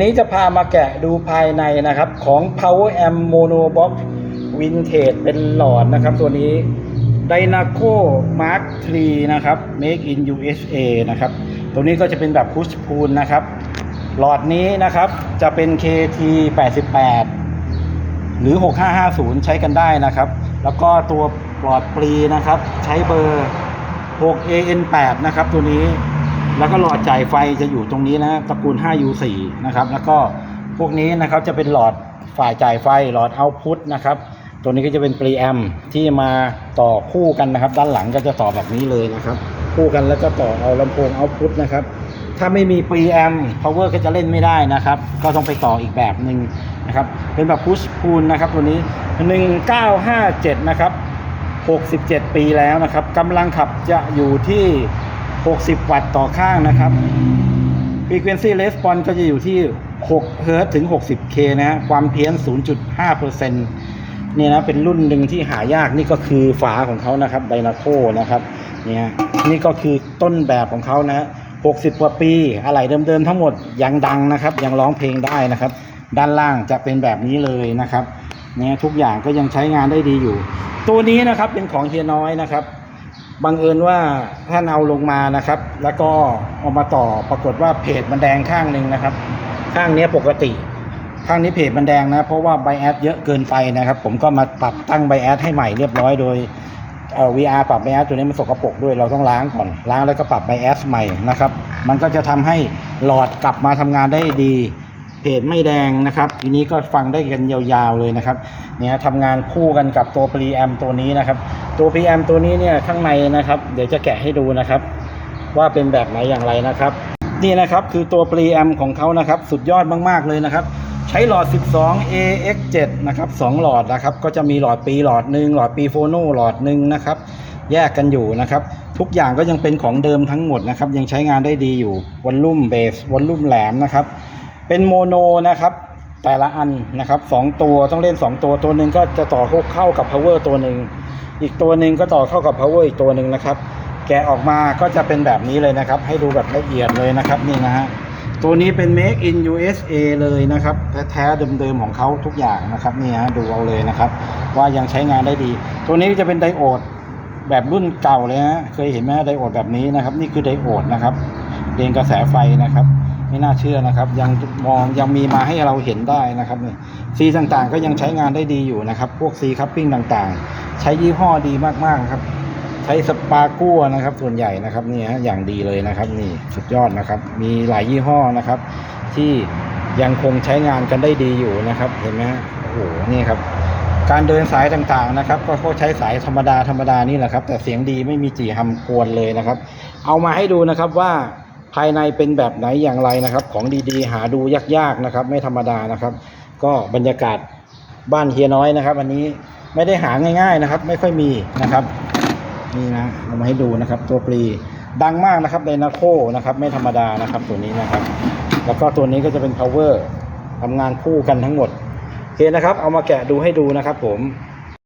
วันนี้จะพามาแกะดูภายในนะครับของ Power Amp Mono Box Vintage เป็นหลอดนะครับ ตัวนี้ Dynaco Mark III นะครับ Make in USA นะครับ ตัวนี้ก็จะเป็นแบบ push pull นะครับ หลอดนี้นะครับจะเป็น KT 88 หรือ 6550 ใช้กันได้นะครับ แล้วก็ตัวหลอดปรีนะครับ ใช้เบอร์ 6AN8 นะครับตัวนี้ แล้วก็หลอดจ่ายไฟจะอยู่ตรงนี้นะตระกูล 5U4 นะครับ แล้วก็พวกนี้นะครับจะเป็นหลอดฝ่ายจ่ายไฟหลอดเอาพุตนะครับ ตัวนี้ก็จะเป็นปรีแอมที่มาต่อคู่กันนะครับ ด้านหลังก็จะต่อแบบนี้เลยนะครับ คู่กันแล้วก็ต่อเอาลำโพงเอาพุตนะครับ ถ้าไม่มีปรีแอม power ก็จะเล่นไม่ได้นะครับ ก็ต้องไปต่ออีกแบบหนึ่งนะครับ เป็นแบบ push pull นะครับ ตัวนี้ 1957 นะครับ 67 ปีแล้วนะครับกำลังขับจะอยู่ที่ 60 วัตต์ต่อข้างนะครับ frequency response ก็จะอยู่ที่6เฮิร์ตซ์ถึง 60K นะฮะความเพี้ยน 0.5%เนี่ยนะเป็นรุ่นหนึ่งที่หายากนี่ก็คือฝาของเขานะครับไดนาโคนะครับเนี่ยนี่ก็คือต้นแบบของเขานะฮะ60 กว่าปีอะไรเดิมๆทั้งหมดยังดังนะครับ ยังร้องเพลงได้นะครับ ด้านล่างจะเป็นแบบนี้เลยนะครับเนี่ยทุกอย่างก็ยังใช้งานได้ดีอยู่ ตัวนี้นะครับเป็นของเฮียน้อยนะครับ บังเอิญว่าท่านเอาลงมานะครับ แล้วก็เอามาต่อปรากฏว่าเพจมันแดงข้างหนึ่งนะครับ ข้างนี้ปกติ ข้างนี้เพจมันแดงนะ เพราะว่าไบแอดเยอะเกินไปนะครับ ผมก็มาปรับตั้งไบแอดให้ใหม่เรียบร้อยโดยเอ่อ VR ปรับไบแอดตัวนี้มันสกปรกด้วยเราต้องล้างก่อนล้างแล้วก็ปรับไบแอดใหม่นะครับ มันก็จะทำให้หลอดกลับมาทำงานได้ดี เพจไม่แดงนะครับ ทีนี้ก็ฟังได้กันยาวๆเลยนะครับเนี่ยทำงานคู่กันกับตัว p r e a m ตัวนี้นะครับ ตัว p r e a m ตัวนี้เนี่ยข้างในนะครับ เดี๋ยวจะแกะให้ดูนะครับ ว่าเป็นแบบไหนอย่างไรนะครับ นี่นะครับคือตัว p r e a m ของเขานะครับ สุดยอดมากๆเลยนะครับ ใช้หลอด 12 AX7 นะครับ 2 หลอดนะครับ ก็จะมีหลอดปีหลอดหนึ่งหลอดปีโฟโนหลอดหนึ่งนะครับ แยกกันอยู่นะครับทุกอย่างก็ยังเป็นของเดิมทั้งหมดนะครับ ยังใช้งานได้ดีอยู่วอลลุ่มเบสวอลลุ่มแหลมนะครับ เป็นโมโนนะครับ แต่ละอันนะครับสองตัวต้องเล่น 2 ตัวตัวหนึ่งก็จะต่อเข้ากับ power ตัวหนึ่งอีกตัวหนึ่งก็ต่อเข้ากับ power อีกตัวหนึ่งนะครับ แกะออกมาก็จะเป็นแบบนี้เลยนะครับ ให้ดูแบบละเอียดเลยนะครับนี่นะฮะตัวนี้เป็น make in USA เลยนะครับ แท้ๆเดิมๆของเขาทุกอย่างนะครับนี่ฮะดูเอาเลยนะครับ ว่ายังใช้งานได้ดี ตัวนี้จะเป็นไดโอดแบบรุ่นเก่าเลยฮะเคยเห็นไหมไดโอดแบบนี้นะครับ นี่คือไดโอดนะครับเรียงกระแสไฟนะครับ ไม่น่าเชื่อนะครับ ยังมองยังมีมาให้เราเห็นได้นะครับเนี่ยซีต่างๆ ก็ยังใช้งานได้ดีอยู่นะครับ พวกซีคัพปิ้งต่างๆ ใช้ยี่ห้อดีมากๆครับ ใช้สปากัวนะครับ ส่วนใหญ่นะครับนี่ฮะอย่างดีเลยนะครับ นี่สุดยอดนะครับ มีหลายยี่ห้อนะครับ ที่ยังคงใช้งานกันได้ดีอยู่นะครับ เห็นไหมฮะโอ้โหนี่ครับการเดินสายต่างๆนะครับ ก็เขาใช้สายธรรมดาธรรมดานี่แหละครับ แต่เสียงดีไม่มีจีฮัมกวนเลยนะครับ เอามาให้ดูนะครับว่า ภายในเป็นแบบไหนอย่างไรนะครับ ของดีๆ หาดูยากๆนะครับ ไม่ธรรมดานะครับ ก็บรรยากาศบ้านเฮียน้อยนะครับอันนี้ไม่ได้หาง่าย ๆนะครับ ไม่ค่อยมีนะครับนี่นะเอามาให้ดูนะครับ ตัวปรีดังมากนะครับไดนาโคนะครับ ไม่ธรรมดานะครับตัวนี้นะครับ แล้วก็ตัวนี้ก็จะเป็น power ทำงานคู่กันทั้งหมดโอเคนะครับ เอามาแกะดูให้ดูนะครับผม